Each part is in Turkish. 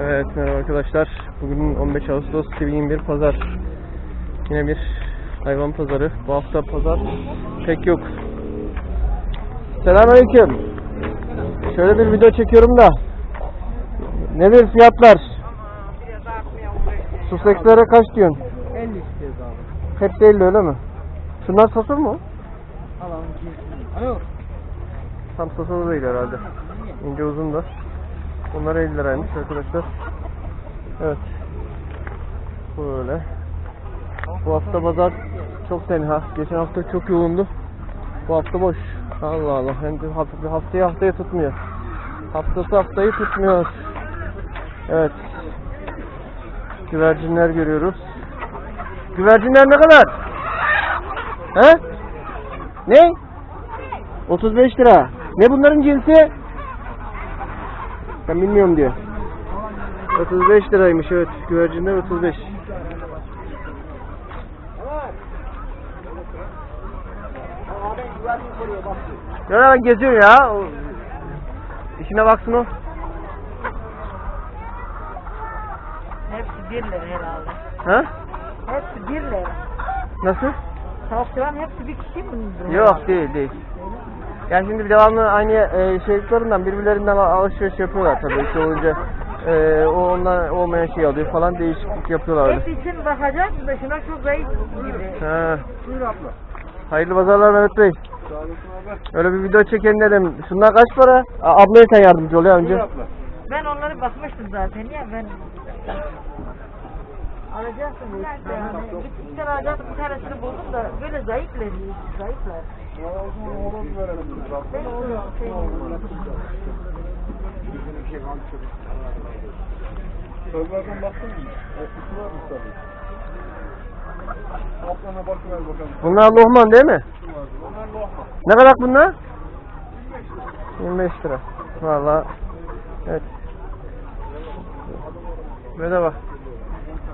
Evet merhaba arkadaşlar. Bugün 15 Ağustos 2021 Pazar. Yine bir hayvan pazarı. Bu hafta pazar pek yok. Selamünaleyküm. Şöyle bir video çekiyorum da. Nedir fiyatlar? Susekslere kaç diyorsun? 50 istiyoruz abi. Hepsi 50 öyle mi? Şunlar satır mı? Alalım. Yok. Tam satılı değil herhalde. İnce uzun da. Bunlar 50 liraymış arkadaşlar. Evet. Böyle. Bu hafta pazar çok tenha. Geçen hafta çok yoğundu. Bu hafta boş. Allah Allah. Hem de hafta, haftayı haftaya tutmuyor. Haftası haftayı tutmuyor. Evet. Güvercinler görüyoruz. Güvercinler ne kadar? He? Ne? 35 lira. Ne bunların cinsi? Ben bilmiyorum diyor. 35 liraymış evet. Güvercinler 35. Ya lan geziyor ya. O- İşine baksın o. Hepsi 1 lira herhalde. Ha? Hepsi 1 lira. Nasıl? Tavşan hepsi bir kişi mi? Yok değil değil. Yani şimdi devamlı aynı e, şeyliklerinden birbirlerinden al- alışveriş yapıyorlar tabii. İşte olunca e, o ondan olmayan şey alıyor falan değişiklik yapıyorlar. Et için bakacaksın da şuna çok zayıf gibi. Ha. Buyur abla. Hayırlı pazarlar Mehmet Bey. Öyle bir video çekelim dedim. Şunlar kaç para? A- ablaya sen yardımcı ol ya önce. abla. Ben onları bakmıştım zaten ya ben. Alacaksın bu işte yani. Tane alacaktım bir tanesini buldum da böyle zayıflar. Zayıflar. Ben onu şey Sözlerden baktın mı? Etkisi var mı tabii? Ablana bakıver bakalım. Bunlar lohman değil mi? Onlar lohma. Ne kadar bunlar? 25 lira. Valla. Evet. Bedava.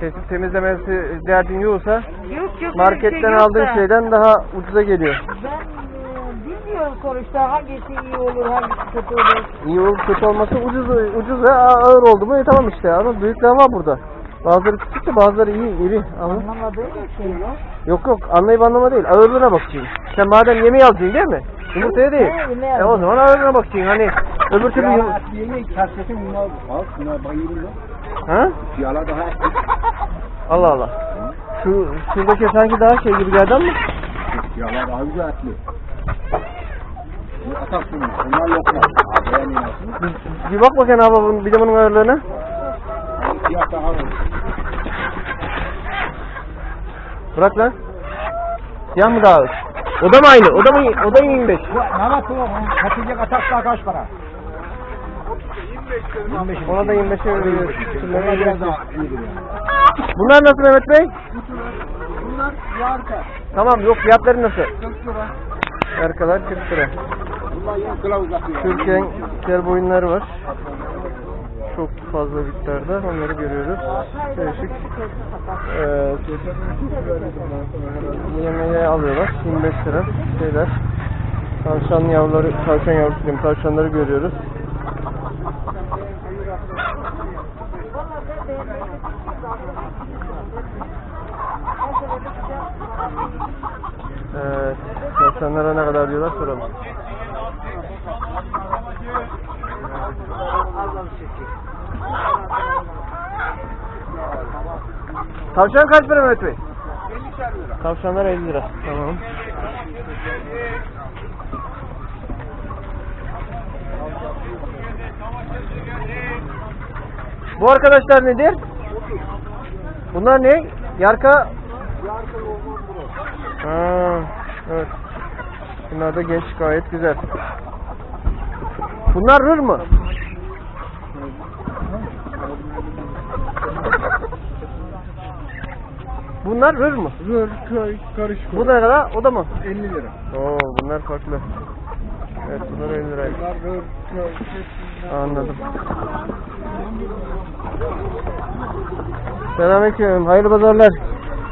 Kesip temizlemesi derdin yoksa Yok yok. öyle bir marketten şey aldığın da. şeyden daha ucuza geliyor. Ben e, bilmiyorum sonuçta hangisi iyi olur hangisi kötü olur. İyi olup kötü olması ucuz ucuz ve ağır oldu mu e tamam işte ama büyükler var burada. Bazıları küçük de bazıları iyi iri ama Anlamadığım bir şey yok. yok yok anlayıp anlama değil ağırlığına bakacaksın. Sen madem yemeği alacaksın değil mi? Yumurtaya değil. He, yemeği E o zaman ağırlığına bakacaksın hani öbür türlü yum- yemeği kersetin bunlar. Al bunlar bayılıyor. Ha? Yağlar daha Allah Allah. Şu şuradaki sanki daha şey gibi geldi ama Yağlar daha güzel etli. Bu atak bunlar. Bunlar lokma. Bir, bak bakayım abi bir de bunun ağırlığına. Fiyat daha var. Bırak lan. Siyah mı daha ağır? O da mı aynı? O da mı? O da mı 25? Mehmet bu. Kaçacak atak daha kaç para? 25. Ona da 25'e veriyoruz. Şunları Bunlar biraz 25'e. daha iyidir. Bunlar nasıl Mehmet Bey? Bunlar yarka. Tamam yok fiyatları nasıl? 40 lira. Arkalar 40 lira. Bunlar yine kılavuz atıyor. Türkiye'nin kel boyunları var. Çok fazla miktarda onları görüyoruz. Değişik. Ee, yemeğe alıyorlar. 25 lira şeyler. Tavşan yavruları, tavşan yavrusu diyeyim, tavşanları görüyoruz. Tavşanlara ne kadar diyorlar soralım. Tavşan kaç para Mehmet Bey? Tavşanlar 50 lira. Tamam. Bu arkadaşlar nedir? Bunlar ne? Yarka Ha, evet. Bunlar da genç gayet güzel. Bunlar rır mı? Bunlar rır mı? Rır, köy, karışık. Bu ne kadar? O da mı? 50 lira. Oo bunlar farklı. Evet bunlar 50 liraymış. Bunlar rır, köy, Anladım. Selamünaleyküm. Hayırlı pazarlar.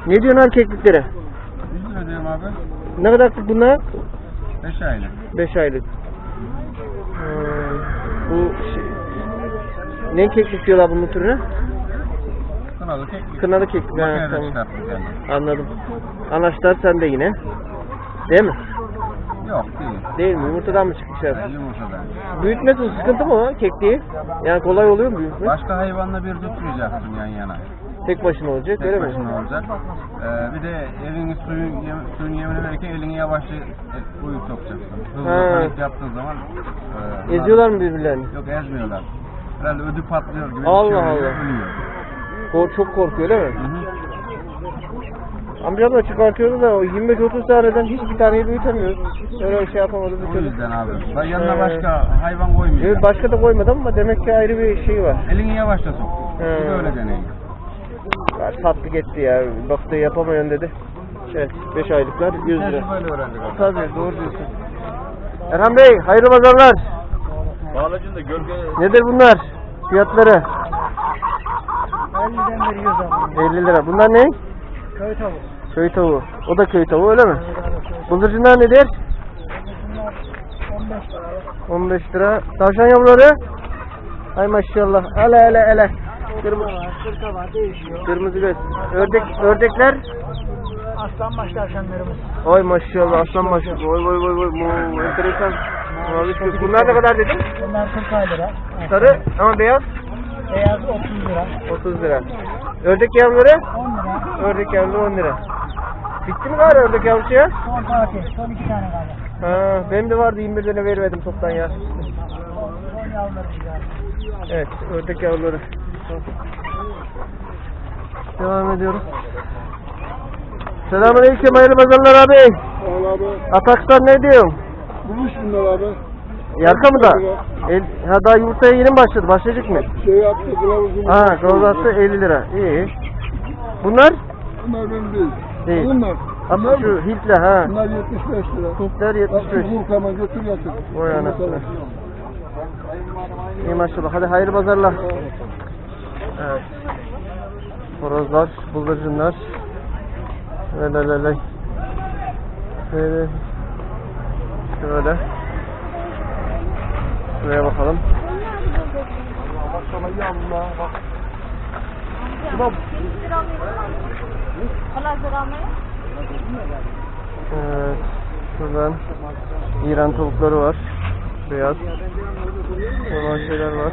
Ne diyorsun erkekliklere? 100 lira diyorum abi. Ne kadar bunlar? 5 aylık. 5 aylık. Hmm, bu şey, Ne keklik diyorlar bunun türüne? Kınalı tek Kınalı keklik. Ha, tamam. Anladım. Anaçlar sende yine. Değil mi? Yok değil. Değil mi? Yumurtadan mı çıkmışlar? Yumurtadan. Büyütmesi sıkıntı mı o kekliği? Yani kolay oluyor mu büyütmesi? Başka hayvanla bir tutmayacaksın yan yana. Tek başına olacak öyle Tek mi? başına olacak. Ee, bir de elini suyun, yem, suyun yemini verirken elini yavaşça e, uyu sokacaksın. Hızlı Ha. panik yaptığın zaman e, bunlar- Eziyorlar mı birbirlerini? Yok ezmiyorlar. Herhalde ödü patlıyor gibi Allah şey oluyor, Allah. ölüyor. Kor- çok korkuyor değil mi? Hı hı. Amcam da çıkartıyordu da o 25-30 taneden hiçbir taneyi büyütemiyoruz. Öyle şey yapamadı bir O türlü. yüzden abi. Ben yanına Ee, başka hayvan koymayacağım. Evet, başka da koymadım ama demek ki ayrı bir şey var. Elini yavaşça sok. Bir de öyle deneyin. Tatlı gitti ya. Baktı yapamayan dedi. Evet 5 aylıklar 100 lira. Tecrübeyle öğrendik abi. Tabii doğru diyorsun. Erhan Bey hayırlı pazarlar. Bağlacın da gölge Nedir bunlar? Fiyatları 50'den veriyoruz abi. 50 lira. Bunlar ne? Köy tavuğu. Köy tavuğu. O da köy tavuğu öyle mi? Bıldırcınlar nedir? 15 lira. 15 lira. Tavşan yavruları? Ay maşallah. Ele ele ele. Kırmızı, var, 40 var değişiyor. kırmızı göz. Ördek, ördekler? Aslan baş tavşanlarımız. Ay maşallah aslan başı. Vay vay vay vay. Mu, enteresan. Mavi. Bunlar ne kadar dedin? Bunlar 40 lira. Sarı ama beyaz Beyaz 30 lira. 30 lira. Ördek yavruları? 10 lira. Ördek yavruları 10 lira. Bitti mi galiba ördek yavrusu ya? Son parti. Son 2 tane galiba. Ha, benim de vardı 21 tane vermedim toptan ya. Son yavruları güzel. Evet, ördek yavruları. Devam ediyoruz. Selamünaleyküm hayırlı pazarlar abi. Sağ abi. Atakstan ne diyorsun? Bulmuş bunlar abi. Yarka mı da? El, ha daha yumurtaya yeni mi başladı? Başlayacak mı? Şey yaptı kılavuzum. Ha, kavgası 50 lira. İyi. Bunlar? Bunlar benim değil. Değil. Bunlar. Aslında şu Hintli ha. Bunlar 75 lira. Hintler 75. Bul hemen götür yatır. Vay anasını. İyi maşallah. Hadi hayırlı pazarlar. Evet. Horozlar, bıldırcınlar. Öyle öyle. Şöyle. Şöyle. Şuraya bakalım. Maşallah ya Allah. Bak. Evet. Şuradan İran tavukları var. Beyaz. Normal şeyler var.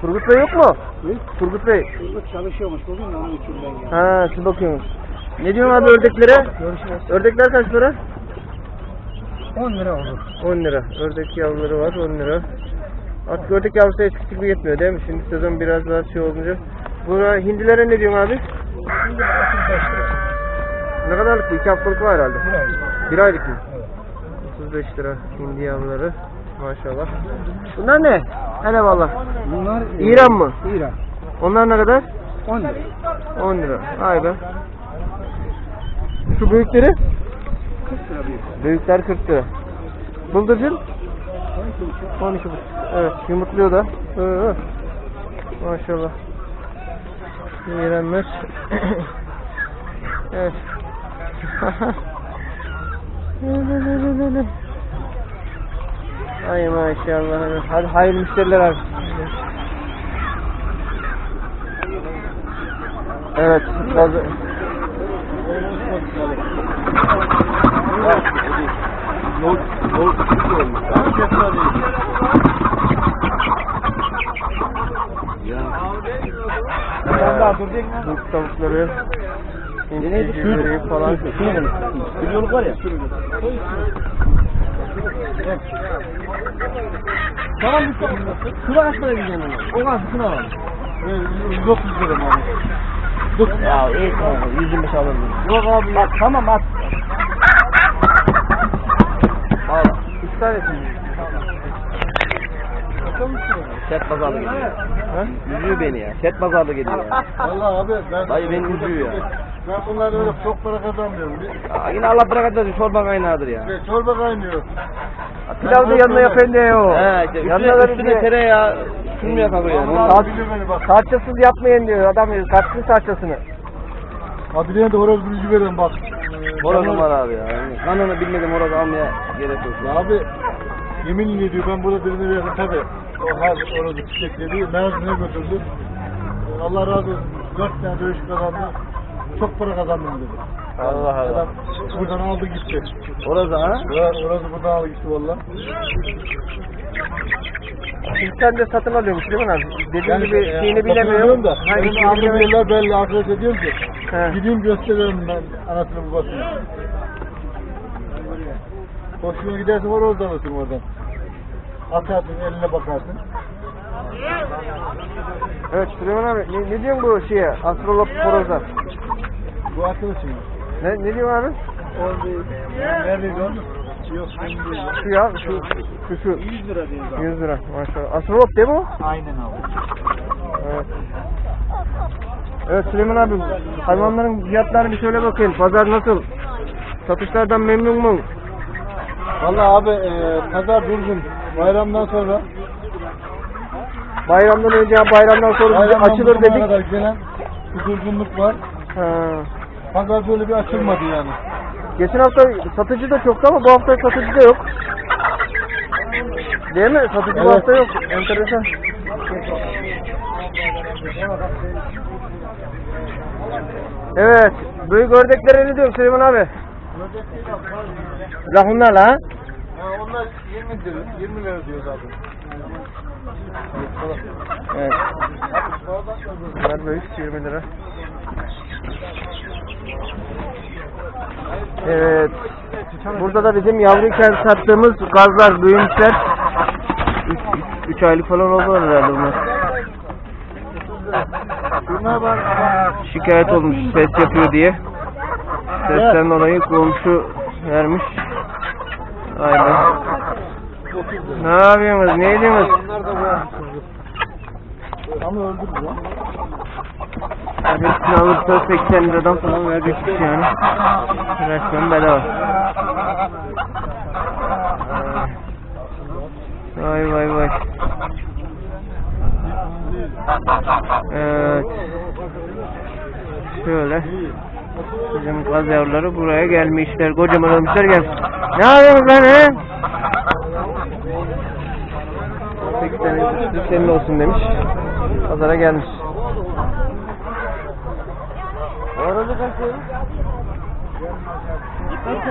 Turgut Bey yok mu? Turgut Bey. Çalışıyormuş bugün onun için ben ya. Ha siz bakıyorsunuz. Ne diyorsun abi ördeklere? Görüşürüz. Ördekler kaç para? 10 lira olur. 10 lira. Ördek yavruları var 10 lira. Artık ördek yavrusu eskisi gibi yetmiyor değil mi? Şimdi sezon biraz daha şey olunca. Buna hindilere ne diyorsun abi? Şimdi 35 lira. Ne kadarlık bu? 2 haftalık var herhalde. Bir ay. Bir aylık mı? 35 lira hindi yavruları. Maşallah. Bunlar ne? Hele valla. Bunlar İran mı? İran. Onlar ne kadar? 10 lira. 10 lira. Ay be. Şu büyükleri? 40 lira bir. Büyükler 40 lira. Bıldırcın? 12 buçuk. Evet yumurtluyor da. Ee, maşallah. Yerenler. evet. Ay maşallah. Hadi hayırlı müşteriler abi. Evet. Bazı... Yol, yol küçük olmuş. Dur Dut tavukları. Cüzleri falan. Yol var ya. Tamam bir tane. Şuna kaç para diyeceksin onu? O kadar şuna al. 130 lira mı? Ya iyi tamam. 125 alırım. Yok abi. Bak tamam at. Al. Üç tanesini. Set pazarlı geliyor. Ha? Üzüyor beni ya. Set pazarlı geliyor ya. Vallahi abi ben Dayı beni üzüyor ya. Ben bunlardan öyle çok para kazanmıyorum. Aa, yine Allah bırakat versin çorba kaynağıdır ya. Çorba kaynıyor. Pilav da yanına yapayım diye o. He işte Yanına üstüne, üstüne diye. tereyağı beni bak. Salçasız yapmayın diyor adam diyor. Kaçsın salçasını. Abilerine de horoz bilgi verin bak. Horozum var abi ya. Kanını bilmedim horoz almaya gerek yok. Ya abi Yemin ediyor ben burada birini verdim tabi. O her orada çiçek dedi. Mersin'e götürdü. Allah razı olsun. Dört tane dövüş kazandı. Çok para kazandım dedi. Allah Adam buradan aldı gitti. Orada ha? Orası, orası buradan aldı gitti valla. Sen de satın alıyormuş değil mi abi? Dediğin Yani, gibi e, şeyini bilemiyorum. da. Ha, Benim yerler belli. Arkadaşa diyorum ki. He. Gideyim gösteririm ben anasını babasını. Hoşuna giderse var orada alırsın oradan. Atarsın eline bakarsın. Evet Süleyman abi ne, ne diyorsun bu şeye? Astrolog horoza. Bu arkadaşım. Ne, ne diyorsun abi? O? Yok. Şu ya şu şu şu. 100 lira diyor. 100 lira maşallah. Astrolog değil mi o? Aynen abi. Evet. Evet Süleyman abi hayvanların fiyatlarını bir söyle bakayım. Pazar nasıl? Satışlardan memnun mu? Valla abi e, pazar durgun. Bayramdan sonra Bayramdan önce bayramdan sonra bayramdan açılır dedik. kadar gelen bir durgunluk var. Ha. Pazar böyle bir açılmadı yani. Geçen hafta satıcı da çoktu ama bu hafta satıcı da yok. Değil mi? Satıcı bu Evet. hafta yok. Enteresan. Evet. Büyük ördeklere ne diyorsun Süleyman abi? Lahunlar ha? Ha, onlar 20 lira, 20 lira diyor zaten. Evet. Bunlar büyük 20 lira. Evet. Burada da bizim yavruyken sattığımız gazlar büyümüşler. 3 aylık falan oldu herhalde bunlar. Şikayet olmuş ses yapıyor diye. Sesten dolayı komşu vermiş. Aynen. Ne yapıyorsunuz? Ne ediyorsunuz? Ama öldürdü lan. Hepsini alırsa 80 liradan falan verecekmiş yani. Resmen bedava. Vay vay vay. Evet. Şöyle. Bizim gaz yavruları buraya gelmişler. Kocaman olmuşlar gel. Ne yapıyorsunuz lan he? 80 lira senin olsun demiş. Pazara gelmiş.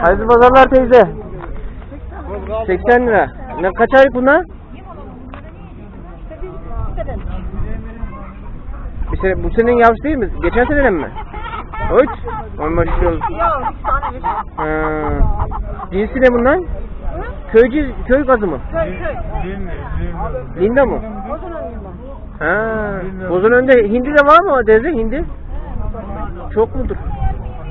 Hayırlı pazarlar teyze. 80 lira. Ne kaç aylık bunlar? Bir sene, bu senin yavrusu değil mi? Geçen senenin mi? Evet. Ay maşallah. Yok, bir tane bir. Ha. Cinsi ne bundan? Köycü, köy gazı mı? Köy köy. Linda mı? Bozun önünde. Ha. Bozun önünde hindi de var mı teyze hindi? Çok mudur?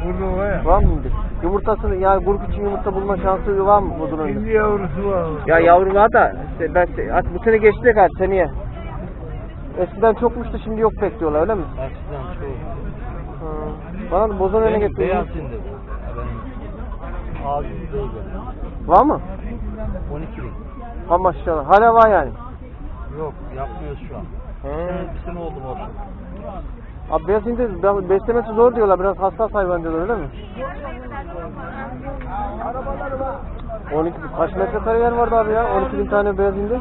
Burada var ya. Var mı hindi? Yumurtasını ya grup için yumurta bulma şansı var mı bozun önünde? Şimdi yavrusu var. Ya yavru var da işte ben artık bu sene geçti de kaç seneye. Eskiden çokmuştu şimdi yok pek diyorlar öyle mi? Eskiden. Ha. Bana da bozan öne getirdi. beyaz şimdi. Abim değil. Var mı? 12 bin. Ha maşallah. Hala var yani. Yok yapmıyoruz şu an. Ha. Bir sene oldu olsun. Abi beyaz hindi ben- beslemesi zor diyorlar. Biraz hassas hayvan diyorlar öyle mi? 12 bin. Kaç metrekare yer vardı abi ya? 12 bin tane beyaz hindi.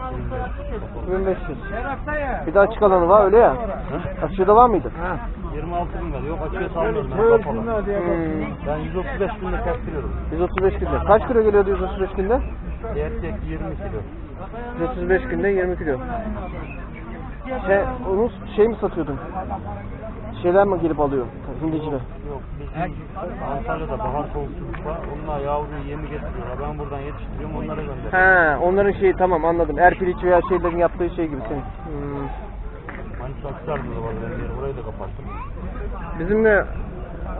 2500. Bir de açık alanı var öyle ya. Açığı var mıydı? 26 bin var. Yok açığa salmıyorum ben. Kapalı. Hmm. Ben 135 binde kestiriyorum. 135 günde. Kaç kilo geliyordu 135 günde? Erkek 20 kilo. 135 günde 20 kilo. Şey, onu şey mi satıyordun? Şeyler mi gelip alıyor? Hindiciler. Yok bizim Antalya'da bahar soğukçuluk var. Onlar yavruyu yemi getiriyorlar. Ben buradan yetiştiriyorum onlara gönderiyorum. He, onların şeyi tamam anladım. Erpiliç veya şeylerin yaptığı şey gibi senin. Hmm. Manisa Akçar'da da var benim yerim. Orayı da kapattım. Bizim de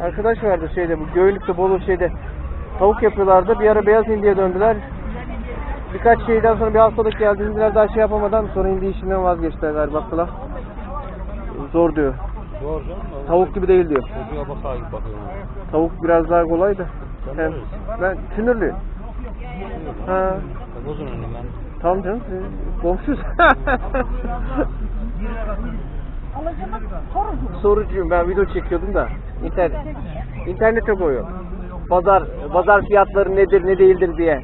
arkadaş vardı şeyde bu Göğlük'te Bolu şeyde tavuk yapıyorlardı. Bir ara beyaz hindiye döndüler. Birkaç şeyden sonra bir hastalık geldi. Hindiler daha şey yapamadan sonra hindi işinden vazgeçtiler galiba. Zor diyor. Doğru canım. Tavuk gibi değil diyor. Çocuğa bakar gibi bakıyorum. Tavuk biraz daha kolay da. Hem, ben Tünürlüyüm. Ha, Bozun önüm ben. tamam canım. siz Komşuyuz. Sorucuyum ben video çekiyordum da. İnternet, internete koyuyor. Pazar, pazar fiyatları nedir ne değildir diye.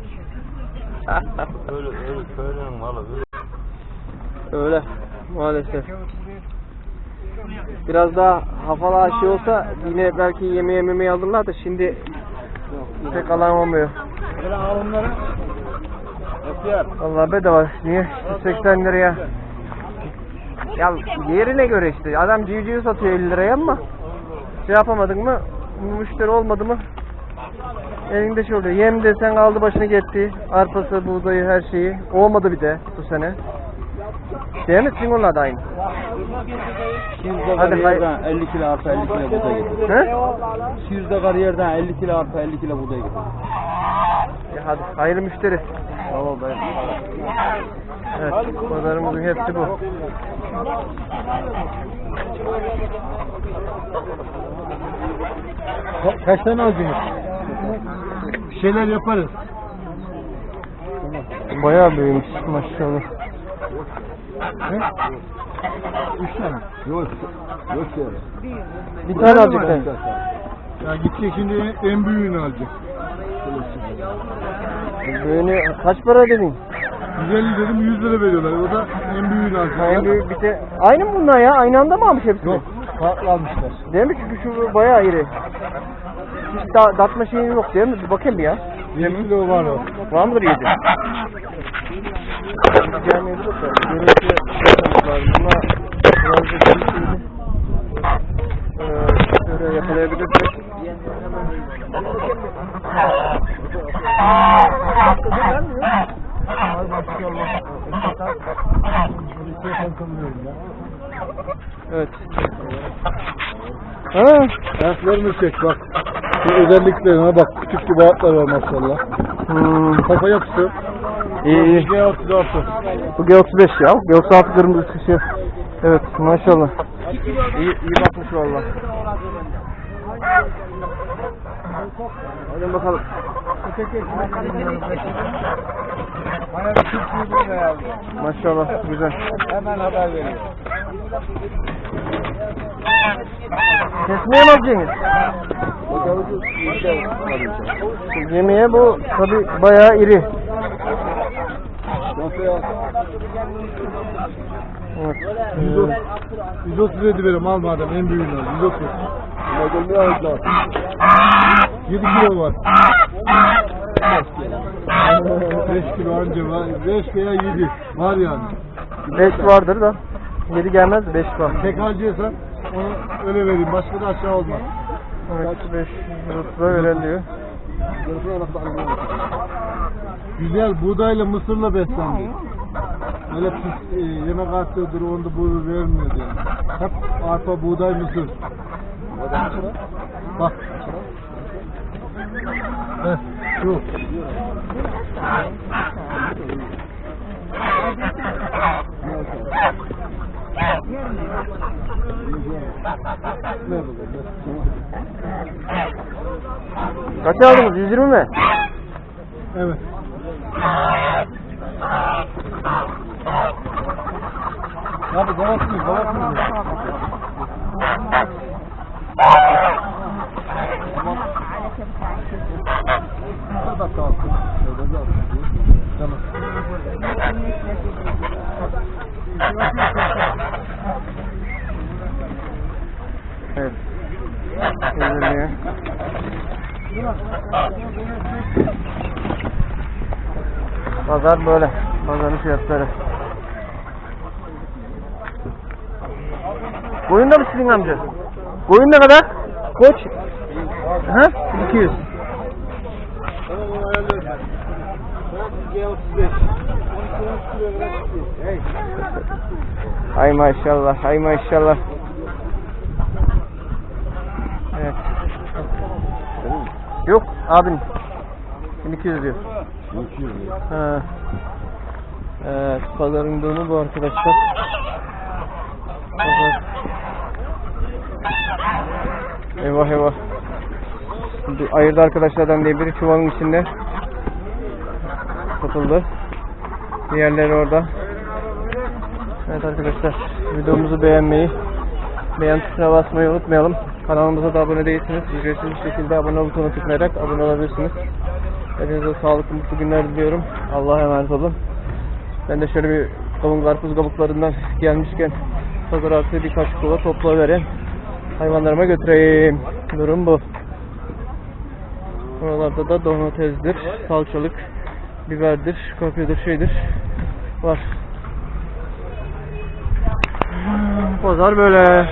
Öyle öyle köylerin malı öyle. Öyle maalesef. Biraz daha hafala aşı olsa yine belki yemeğe yemeği alırlar da şimdi pek alamamıyor. Böyle yapıyor. Allah bedava. Niye? İşte 80 liraya. Ya yerine göre işte. Adam civciv satıyor 50 liraya ama şey yapamadın mı müşteri olmadı mı elinde şey oluyor. Yem desen aldı başını gitti. Arpası, buğdayı, her şeyi. Olmadı bir de bu sene. Değil mi? Onlar da aynı. Yüzde Hadi kariyerden 50 kilo arpa 50 kilo buğday getir. He? Yüzde kariyerden 50 kilo arpa 50 kilo buğday getir. Ya hadi hayırlı müşteri. Tamam ben. Evet, pazarımızın hepsi bu. Ka- Kaç tane alacaksınız? Bir şeyler yaparız. Bayağı büyümüş maşallah. He? Üç tane. Yok. Yok ya. Bir tane alacak sen. Ya gidecek şimdi en- büyüğünü alacak. Büyüğünü kaç para dedin? 150 dedim 100 lira veriyorlar. O da en büyüğünü alacak. En büyük bir de... Aynı mı bunlar ya? Aynı anda mı almış hepsi? Yok. Farklı almışlar. Değil mi? Çünkü şu bayağı iri. Hiç da, datma şeyi yok değil mi? Bir bakayım bir ya. 20 kilo var o. Var mıdır yedi? Gelmeyi bulup da görüntüye bakmamız lazım. Bunlar biraz da değişikti. Ee, şöyle yakalayabilirsek. Evet. Ha, Çek bak. Bu özelliklerine bak. Küçük gibi ayaklar var maşallah. hmm, Kafa yapısı. iyi iyi. G36. Bu G35 ya. G36 kırmızı kışı. Evet maşallah. İyi, iyi bakmış valla. Hadi bakalım. Maşallah güzel. Hemen haber veriyor. Kesmeye mi alacaksınız? Yemeğe bu tabi bayağı iri. Evet. Ee, 137 verim al madem en büyüğünü al. 130. 7 kilo var. 5 kilo anca var. 5 veya 7 var yani. beş vardır da. Yedi gelmez beş var. Tek alacaksan onu öyle vereyim. Başka da aşağı olmaz. Evet beş yurtla veriliyor. Güzel buğdayla mısırla beslendi. Öyle pis e, yemek attığıdır onda bu vermiyor yani. Hep arpa, buğday, mısır. Bak. Heh, şu. Kaç aldınız? 120 mi? Evet. Abi babasını, babasını. Tamam. Evet. Veriliyor. Pazar böyle. Pazarın fiyatları. Koyun da mı sizin amca? Koyun ne kadar? Koç? Ha? 200. Tamam onu ayarlıyorum ben. G35. 12 kilo Hey. Ay maşallah, ay maşallah. Evet. Yok abin. 1200 diyor. Ha. Evet, pazarın durumu bu arkadaşlar. Pazar. Eyvah eyvah. Şimdi ayırdı arkadaşlardan diye biri çuvalın içinde satıldı. Diğerleri orada. Evet arkadaşlar videomuzu beğenmeyi, beğen tuşuna basmayı unutmayalım. Kanalımıza da abone değilseniz ücretsiz bir şekilde abone butonu tıklayarak abone olabilirsiniz. Hepinize sağlıklı mutlu günler diliyorum. Allah'a emanet olun. Ben de şöyle bir kavun karpuz kabuklarından gelmişken pazar artı birkaç kova topla veren hayvanlarıma götüreyim. Durum bu. Buralarda da domatesdir, salçalık, biberdir, kapyadır, şeydir. Var. Pazar böyle.